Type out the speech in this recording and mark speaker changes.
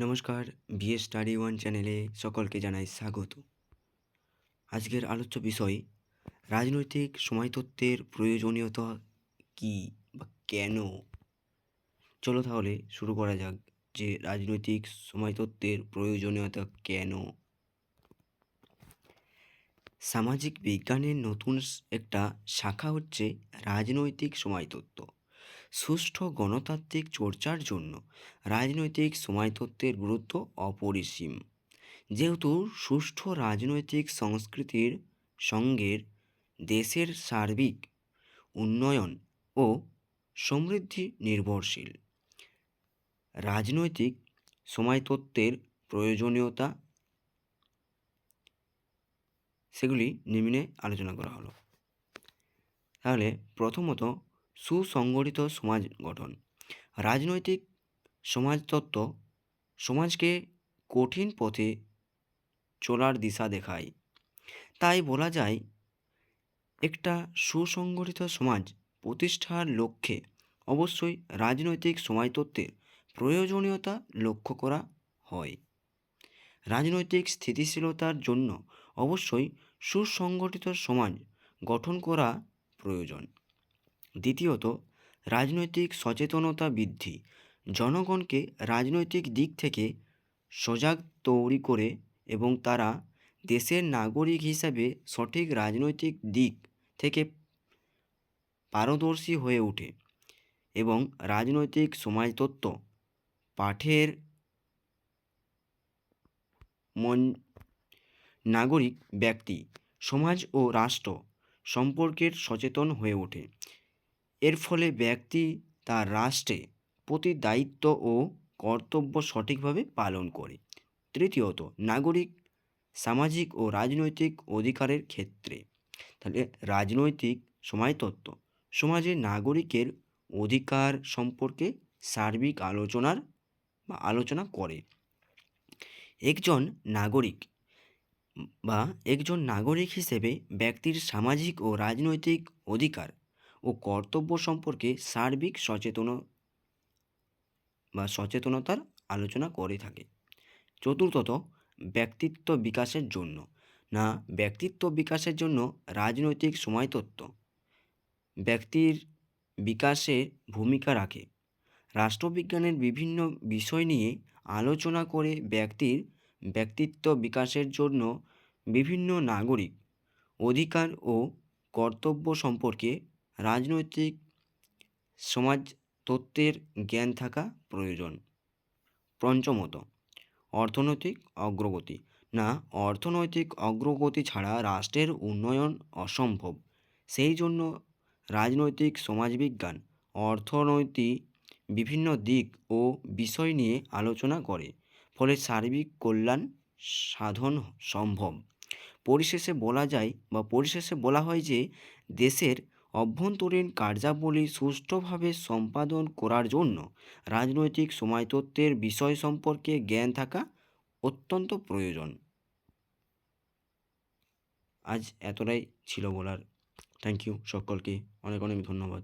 Speaker 1: নমস্কার, BA study one চ্যানেলে সকলকে জানাই স্বাগত। আজকের আলোচ্য বিষয়, রাজনৈতিক সময়তত্ত্বের প্রয়োজনীয়তা কী বা কেন? চলো তাহলে শুরু করা যাক যে রাজনৈতিক সময়তত্ত্বের প্রয়োজনীয়তা কেন? সামাজিক বিজ্ঞানের নতুন একটা শাখা হচ্ছে রাজনৈতিক সময়তত্ত্ব। সুষ্ঠু গণতান্ত্রিক চর্চার জন্য রাজনৈতিক সময়তত্ত্বের গুরুত্ব অপরিসীম। যেহেতু সুষ্ঠু রাজনৈতিক সংস্কৃতির সঙ্গে দেশের সার্বিক উন্নয়ন ও সমৃদ্ধি নির্ভরশীল। রাজনৈতিক সময়তত্ত্বের প্রয়োজনীয়তা সেগুলি নিম্নে আলোচনা করা হলো। তাহলে প্রথমত সুসংগঠিত সমাজ গঠন। রাজনৈতিক সমাজতত্ত্ব সমাজকে কঠিন পথে চলার দিশা দেখায়। তাই বলা যায়, একটা সুসংগঠিত সমাজ প্রতিষ্ঠার লক্ষ্যে অবশ্যই রাজনৈতিক সমাজতত্ত্বের প্রয়োজনীয়তা লক্ষ্য করা হয়। রাজনৈতিক স্থিতিশীলতার জন্য অবশ্যই সুসংগঠিত সমাজ গঠন করা প্রয়োজন। দ্বিতীয়ত, রাজনৈতিক সচেতনতা বৃদ্ধি। জনগণকে রাজনৈতিক দিক থেকে সজাগ তৈরি করে এবং তারা দেশের নাগরিক হিসাবে সঠিক রাজনৈতিক দিক থেকে পারদর্শী হয়ে ওঠে এবং রাজনৈতিক সমাজতত্ত্ব, পাঠের মন, নাগরিক ব্যক্তি, সমাজ ও রাষ্ট্র সম্পর্কের সচেতন হয়ে ওঠে। এর ফলে ব্যক্তি তার রাষ্ট্রে প্রতি দায়িত্ব ও কর্তব্য সঠিকভাবে পালন করে। তৃতীয়ত, নাগরিক, সামাজিক ও রাজনৈতিক অধিকারের ক্ষেত্রে। তাহলে রাজনৈতিক সময়তত্ত্ব সমাজে নাগরিকের অধিকার সম্পর্কে সার্বিক আলোচনার বা আলোচনা করে। একজন নাগরিক বা একজন নাগরিক হিসেবে ব্যক্তির সামাজিক ও রাজনৈতিক অধিকার ও কর্তব্য সম্পর্কে সার্বিক সচেতন, বা সচেতনতার আলোচনা করে থাকে। চতুর্থত, ব্যক্তিত্ব বিকাশের জন্য। না, ব্যক্তিত্ব বিকাশের জন্য রাজনৈতিক সময়তত্ত্ব। ব্যক্তির বিকাশে ভূমিকা রাখে। রাষ্ট্রবিজ্ঞানের বিভিন্ন বিষয় নিয়ে আলোচনা করে ব্যক্তির ব্যক্তিত্ব বিকাশের জন্য বিভিন্ন নাগরিক অধিকার ও কর্তব্য সম্পর্কে রাজনৈতিক সমাজ তত্ত্বের জ্ঞান থাকা প্রয়োজন। পঞ্চমত, অর্থনৈতিক অগ্রগতি। না, অর্থনৈতিক অগ্রগতি ছাড়া রাষ্ট্রের উন্নয়ন অসম্ভব। সেই জন্য রাজনৈতিক সমাজবিজ্ঞান অর্থনৈতিক বিভিন্ন দিক ও বিষয় নিয়ে আলোচনা করে, ফলে সার্বিক কল্যাণ সাধন সম্ভব। পরিশেষে বলা যায় বা পরিশেষে বলা হয় যে, দেশের অভ্যন্তরীণ কার্যাবলী সুষ্ঠুভাবে সম্পাদন করার জন্য রাজনৈতিক সময়তত্ত্বের বিষয় সম্পর্কে জ্ঞান থাকা অত্যন্ত প্রয়োজন। আজ এতটাই ছিল বলার। থ্যাংক ইউ সকলকে। অনেক অনেক ধন্যবাদ।